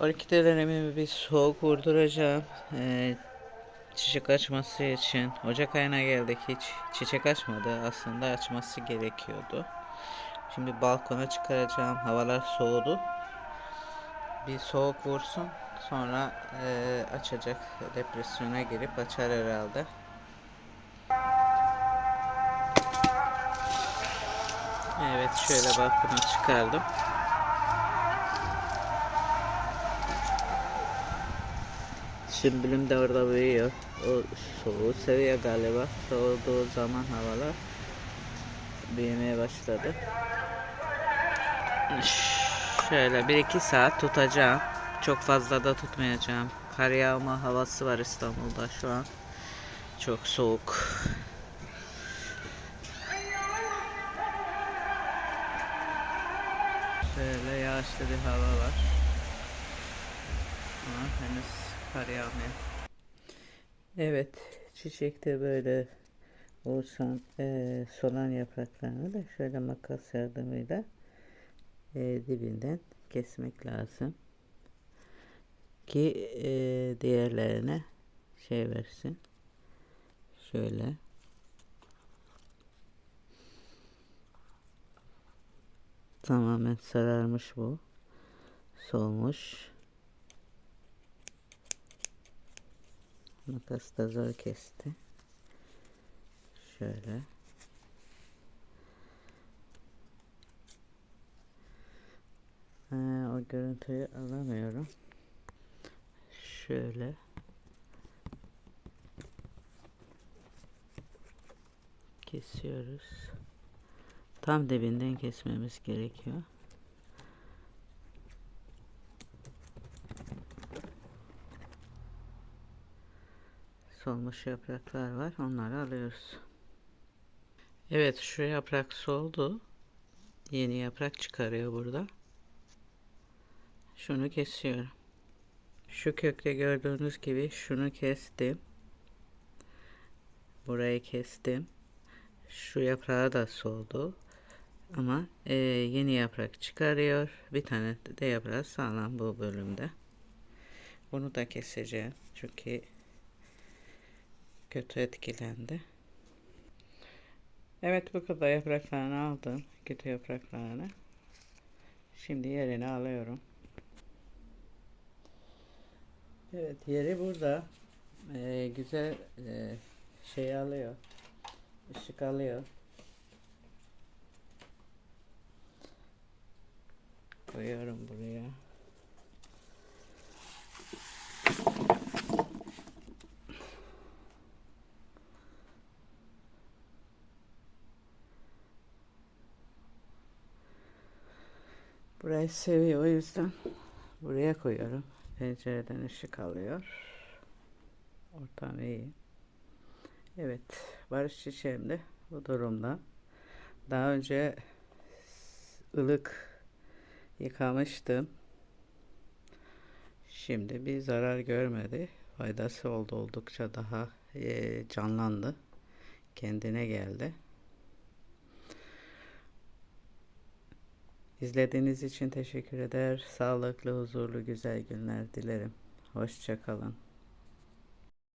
Orkidelerimi bir soğuk vurduracağım. Ee, çiçek açması için. Ocak ayına geldik hiç çiçek açmadı. Aslında açması gerekiyordu. Şimdi balkona çıkaracağım. Havalar soğudu. Bir soğuk vursun. Sonra e, açacak. Depresyona girip açar herhalde. Evet şöyle balkona çıkardım. Sümbülüm de orada büyüyor. O soğuğu seviyor galiba. Soğuduğu zaman havalar büyümeye başladı. Şöyle bir iki saat tutacağım. Çok fazla da tutmayacağım. Kar yağma havası var İstanbul'da şu an. Çok soğuk. Şöyle yağışlı bir hava var. Ama henüz kar yağmıyor. Evet, çiçekte böyle olsan eee solan yapraklarını da şöyle makas yardımıyla eee, dibinden kesmek lazım. Ki eee, diğerlerine şey versin. Şöyle. Tamamen sararmış bu. Solmuş. Makas da zor kesti. Şöyle. Ha, o görüntüyü alamıyorum. Şöyle. Kesiyoruz. Tam dibinden kesmemiz gerekiyor. Solmuş yapraklar var. Onları alıyoruz. Evet şu yaprak soldu. Yeni yaprak çıkarıyor burada. Şunu kesiyorum. Şu kökte gördüğünüz gibi şunu kestim. Burayı kestim. Şu yaprağı da soldu. Ama e, yeni yaprak çıkarıyor. Bir tane de yaprağı sağlam bu bölümde. Bunu da keseceğim. Çünkü kötü etkilendi. Evet bu kadar yapraklarını aldım. Kötü yapraklarını. Şimdi yerine alıyorum. Evet yeri burada. Ee, güzel e, şey alıyor. Işık alıyor. Koyuyorum buraya. Burayı seviyor o yüzden buraya koyuyorum. Pencereden ışık alıyor. Ortam iyi. Evet, barış çiçeğim de bu durumda. Daha önce ılık yıkamıştım. Şimdi bir zarar görmedi. Faydası oldu oldukça daha e, canlandı. Kendine geldi. İzlediğiniz için teşekkür eder. Sağlıklı, huzurlu, güzel günler dilerim. Hoşçakalın.